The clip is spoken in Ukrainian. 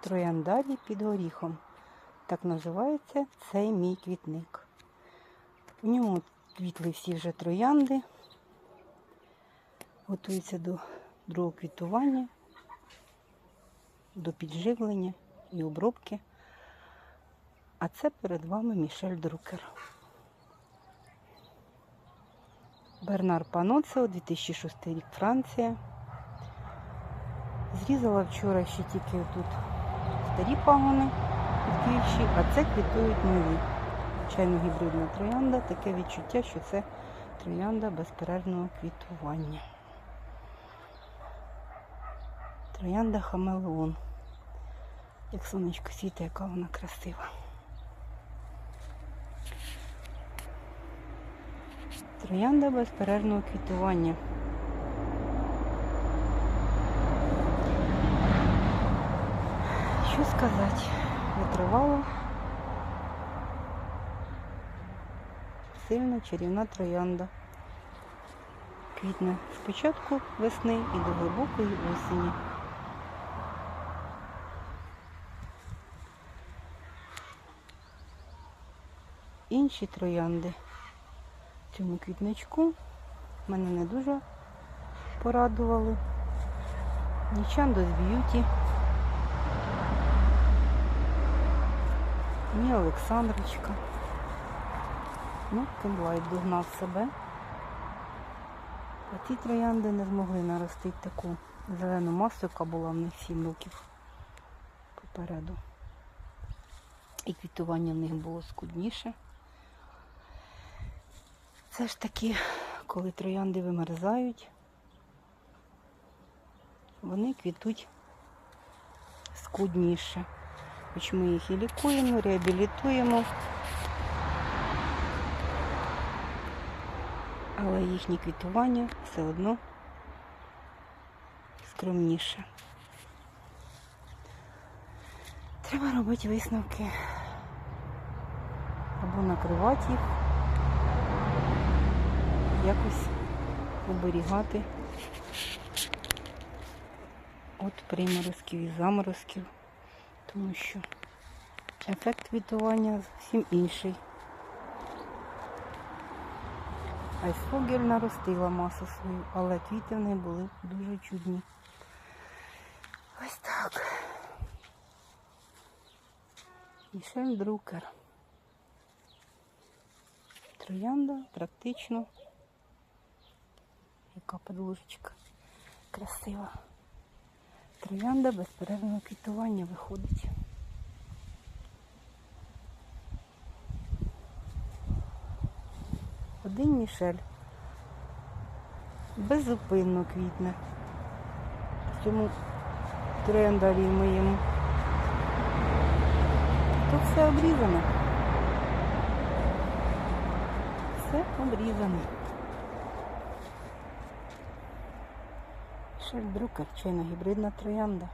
Трояндалі під горіхом. Так називається цей мій квітник. В ньому квітли всі вже троянди. Готуються до другого квітування, до підживлення і обробки. А це перед вами Мішель Друкер. Бернар Паноцео, 2006 рік Франція. Зрізала вчора ще тільки тут старі пагони квітуючі, а це квітують нові. Звичайно, гібридна троянда, таке відчуття, що це троянда безперервного квітування. Троянда Хамелеон. Як сонечко світа, яка вона красива. Троянда безперервного квітування. Що сказати? Витривала. Сильна чарівна троянда. Квітне спочатку весни і до глибокої осені. Інші троянди цьому квітничку мене не дуже порадували. Нічандо з б'юті. Ні Олександрочка. Ну, Кенлайт догнав себе. А ті троянди не змогли наростити таку зелену масу, яка була в них 7 років попереду. І квітування в них було скудніше. Це ж таки, коли троянди вимерзають, вони квітуть скудніше. Хоч ми їх і лікуємо, реабілітуємо. Але їхнє квітування все одно скромніше. Треба робити висновки. Або накривати їх, якось оберігати від приморозків і заморозків, тому що ефект квітування зовсім інший. Айсфогель наростила масу свою, але квіти в неї були дуже чудні. Ось так. Мішель Друкер. Троянда практично. Яка подложечка красива. Троянда безперервного квітування виходить. Один Мішель. Беззупинно квітне. В цьому трендалі моєму. Тут все обрізано. Все обрізано. Чи чайно гібридна троянда.